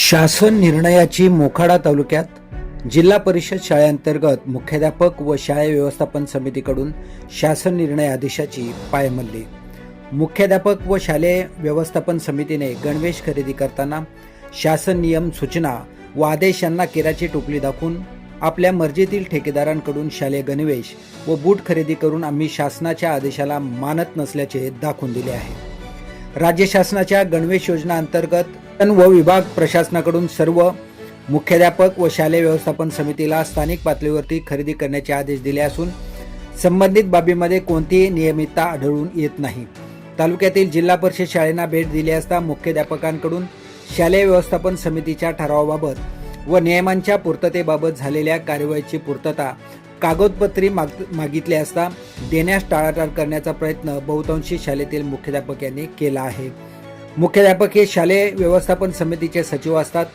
शासन निर्णयाची मोखाडा तालुक्यात जिल्हा परिषद शाळेअंतर्गत मुख्याध्यापक व शाळा व्यवस्थापन समितीकडून शासन निर्णय आदेशाची पायमल्ली. मुख्याध्यापक व शालेय व्यवस्थापन समितीने गणवेश खरेदी करताना शासन नियम सूचना व आदेश यांना केराची टोपली दाखवून आपल्या मर्जीतील ठेकेदारांकडून शालेय गणवेश व बूट खरेदी करून आम्ही शासनाच्या आदेशाला मानत नसल्याचे दाखवून दिले आहे. राज्य शासनाच्या गणवेश योजना अंतर्गत व विभाग प्रशासनाकडून सर्व मुख्याध्यापक व शालेय व्यवस्थापन समितीला स्थानिक पातळीवरती खरेदी करण्याचे आदेश दिले असून संबंधित बाबीमध्ये कोणतीही नियमितता आढळून येत नाही. तालुक्यातील जिल्हा परिषद शाळेंना भेट दिली असता मुख्याध्यापकांकडून शालेय व्यवस्थापन समितीच्या ठरावाबाबत व नियमांच्या पूर्ततेबाबत झालेल्या कार्यवाहीची पूर्तता कागदपत्रे माग मागितले असता देण्यास टाळाटाळ करण्याचा प्रयत्न बहुतांशी शाळेतील मुख्याध्यापक यांनी केला आहे. मुख्याध्यापक हे शालेय व्यवस्थापन समितीचे सचिव असतात.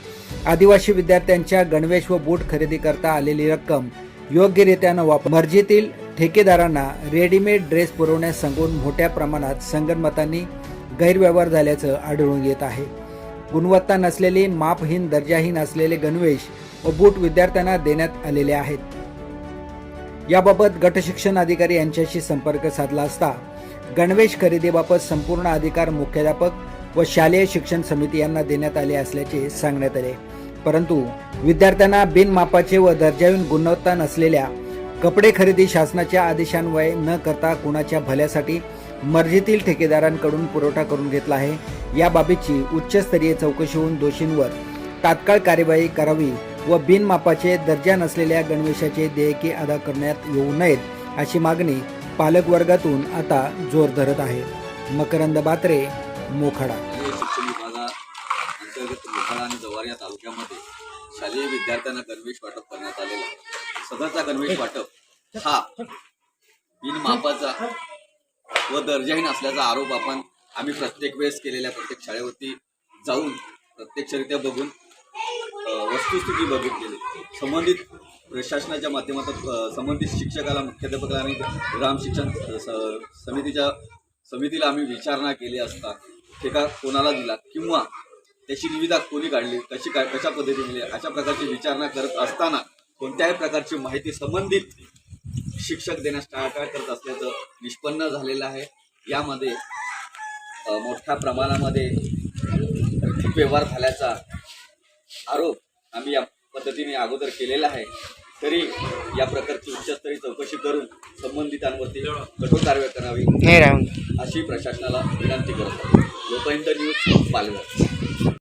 आदिवासी विद्यार्थ्यांच्या गणवेश व बूट खरेदी करता आलेली रक्कम योग्यरित्या न वापर मर्जीतील ठेकेदारांना रेडीमेड ड्रेस पुरवण्यास सांगून मोठ्या प्रमाणात संगणमतांनी गैरव्यवहार झाल्याचं आढळून येत आहे. गुणवत्ता नसलेली मापहीन दर्जाहीन असलेले गणवेश व बूट विद्यार्थ्यांना देण्यात आलेले आहेत. याबाबत गटशिक्षण अधिकारी यांच्याशी संपर्क साधला असता गणवेश खरेदीबाबत संपूर्ण अधिकार मुख्याध्यापक व शालेय शिक्षण समिती यांना देण्यात आले असल्याचे सांगण्यात आले. परंतु विद्यार्थ्यांना बिनमापाचे व दर्जाहून गुणवत्ता नसलेल्या कपडे खरेदी शासनाच्या आदेशान्वये न करता कुणाच्या भल्यासाठी मर्जीतील ठेकेदारांकडून पुरवठा करून घेतला आहे या बाबीची उच्चस्तरीय चौकशी होऊन दोषींवर तात्काळ कार्यवाही करावी व बिनमापाचे दर्जा नसलेल्या गणवेशाचे देयके अदा करण्यात येऊ नयेत अशी मागणी पालक वर्गातून आता जोर धरत आहे. मकरंद बात्रे मोखाडा. शालेय शिक्षण विभागाअंतर्गत मोखाडा आणि जव्हार या तालुक्यामध्ये शालेय विद्यार्थ्यांना गणवेश वाटप करण्यात आलेला आहे. सदरचा गणवेश वाटप हा बिनमापाचा व दर्जाहीन असल्याचा आरोप आपण आम्ही प्रत्येक वेळेस केलेल्या प्रत्येक शाळेवरती जाऊन प्रत्यक्षरित्या बघून वस्तुस्थिती बघितलेली. संबंधित प्रशासनाच्या माध्यमातून संबंधित शिक्षकाला मुख्याध्यापकाला आणि ग्राम शिक्षण स- समितीच्या समितीला आम्ही विचारणा केली असता ठेका कोणाला दिला किंवा त्याची निविदा कोणी काढली कशी काय कशा पद्धतीने दिली अशा प्रकारची विचारणा करत असताना कोणत्याही प्रकारची माहिती संबंधित शिक्षक देण्यास टाळाटाळ करत असल्याचं निष्पन्न झालेलं आहे. यामध्ये मोठ्या प्रमाणामध्ये आर्थिक व्यवहार झाल्याचा आरोप आम्ही या पद्धतीने अगोदर केलेला आहे. तरी या प्रकारची उच्चस्तरीय चौकशी करून संबंधितांवरती कठोर कारवाई करावी. अशी प्रशासनाला विनंती करत. लोकहिंद न्यूज पालघर